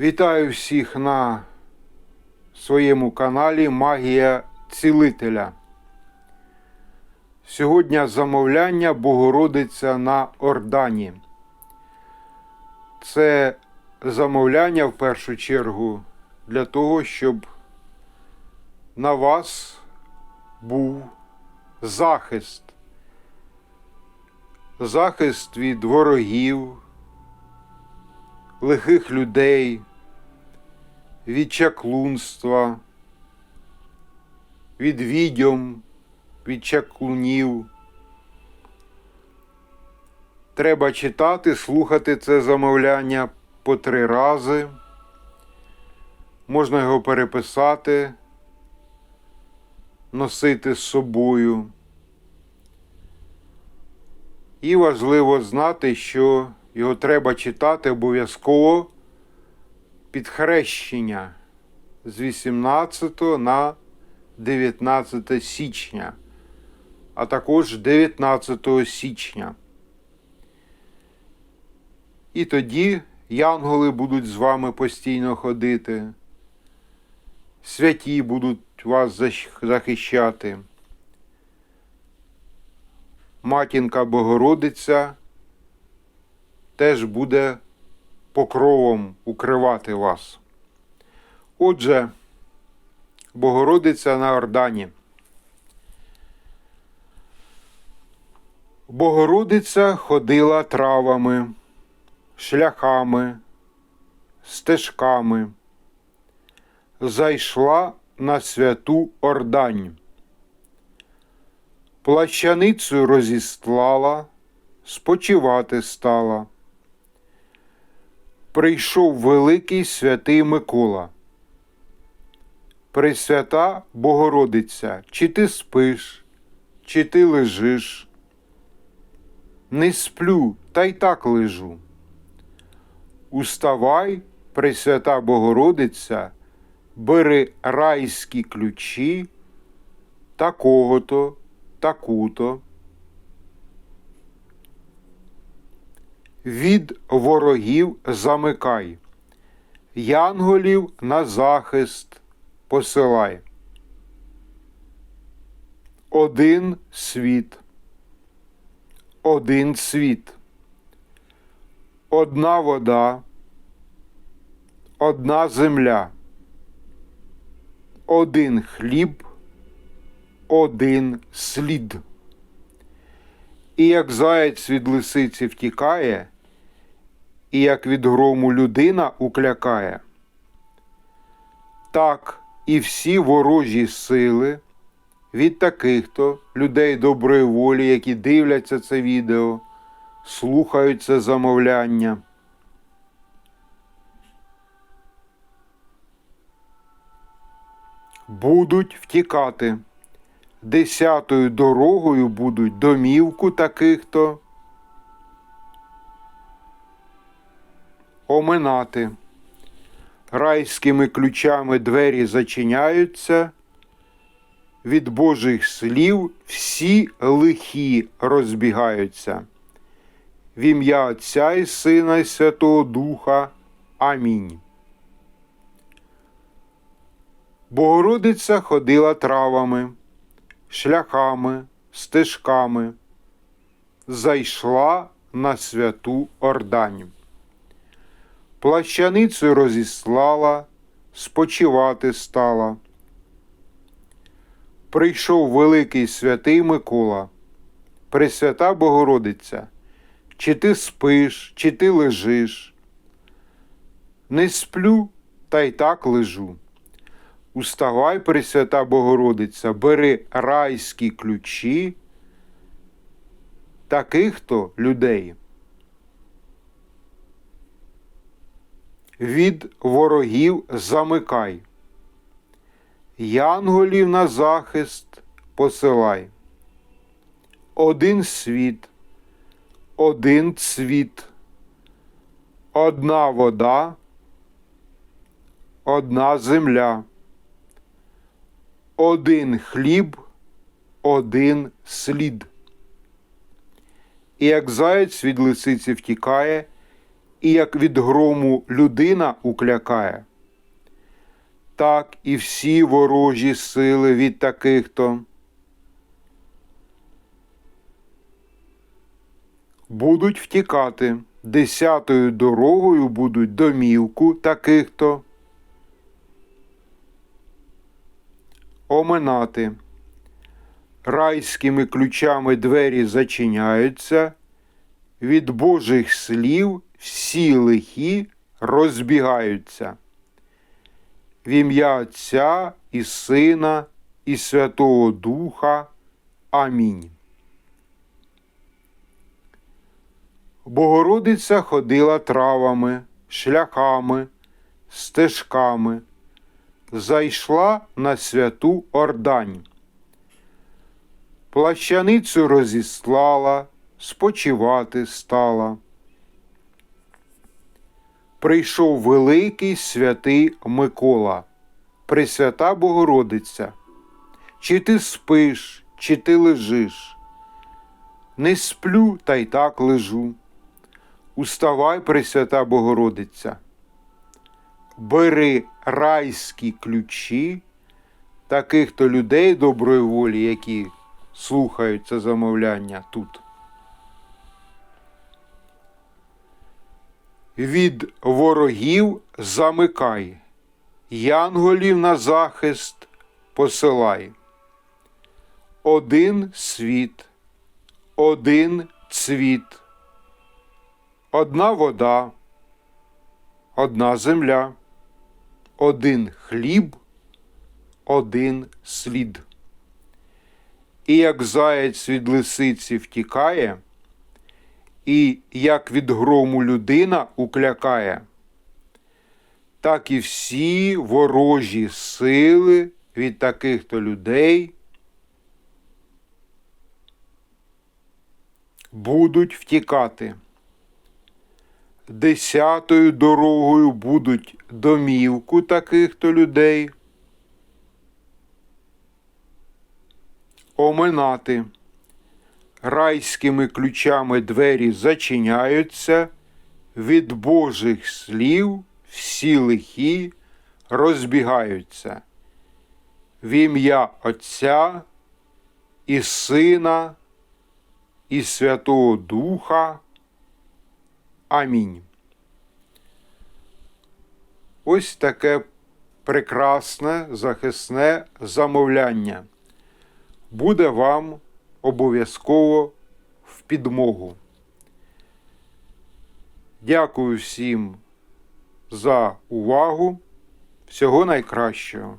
Вітаю всіх на своєму каналі Магія Цілителя. Сьогодні замовляння Богородиця на Ордані. Це замовляння в першу чергу для того, щоб на вас був захист. Захист від ворогів, лихих людей, від чаклунства, від відьом, від чаклунів. Треба читати, слухати це замовляння по три рази. Можна його переписати, носити з собою. І важливо знати, що його треба читати обов'язково під хрещення з 18 на 19 січня, а також 19 січня. І тоді янголи будуть з вами постійно ходити, святі будуть вас захищати. Матінка Богородиця теж буде покровом укривати вас. Отже, Богородиця на Ордані. Богородиця ходила травами, шляхами, стежками, зайшла на святу Ордань. Плащаницю розістлала, спочивати стала. Прийшов великий святий Микола. Пресвята Богородиця, чи ти спиш, чи ти лежиш? Не сплю, та й так лежу. Уставай, Пресвята Богородиця, бери райські ключі такого-то, таку-то. Від ворогів замикай, янголів на захист посилай. Один світ, один світ, одна вода, одна земля, один хліб, один слід. І як заєць від лисиці втікає, і як від грому людина уклякає, так і всі ворожі сили від таких-то людей доброї волі, які дивляться це відео, слухають це замовляння. Будуть втікати. Десятою дорогою будуть домівку таких-то оминати. Райськими ключами двері зачиняються. Від Божих слів всі лихі розбігаються. В ім'я Отця і Сина і Святого Духа. Амінь. Богородиця ходила травами, шляхами, стежками, зайшла на святу Ордань. Плащаницю розіслала, спочивати стала. Прийшов великий святий Микола, Пресвята Богородиця, чи ти спиш, чи ти лежиш? Не сплю, та й так лежу. Уставай, Пресвята Богородиця, бери райські ключі таких-то людей. Від ворогів замикай, янголів на захист посилай. Один світ, один цвіт, одна вода, одна земля, один хліб, один слід. І як заєць від лисиці втікає, і як від грому людина уклякає, так і всі ворожі сили від таких то будуть втікати, десятою дорогою будуть домівку таких то оминати. Райськими ключами двері зачиняються, від Божих слів всі лихі розбігаються. В ім'я Отця і Сина, і Святого Духа. Амінь. Богородиця ходила травами, шляхами, стежками, зайшла на святу Ордань. Плащаницю розіслала, спочивати стала. Прийшов великий святий Микола, Пресвята Богородиця. Чи ти спиш, чи ти лежиш? Не сплю, та й так лежу. Уставай, Пресвята Богородиця. Бери райські ключі таких то людей доброї волі, які слухають це замовляння тут. Від ворогів замикай, янголів на захист посилай. Один світ, один цвіт, одна вода, одна земля, один хліб, один слід. І як заєць від лисиці втікає, і як від грому людина уклякає, так і всі ворожі сили від таких то людей будуть втікати. Десятою дорогою будуть домівку таких то людей оминати. Райськими ключами двері зачиняються, від Божих слів всі лихі розбігаються. В ім'я Отця і Сина і Святого Духа. Амінь. Ось таке прекрасне захисне замовляння буде вам обов'язково в підмогу. Дякую всім за увагу. Всього найкращого.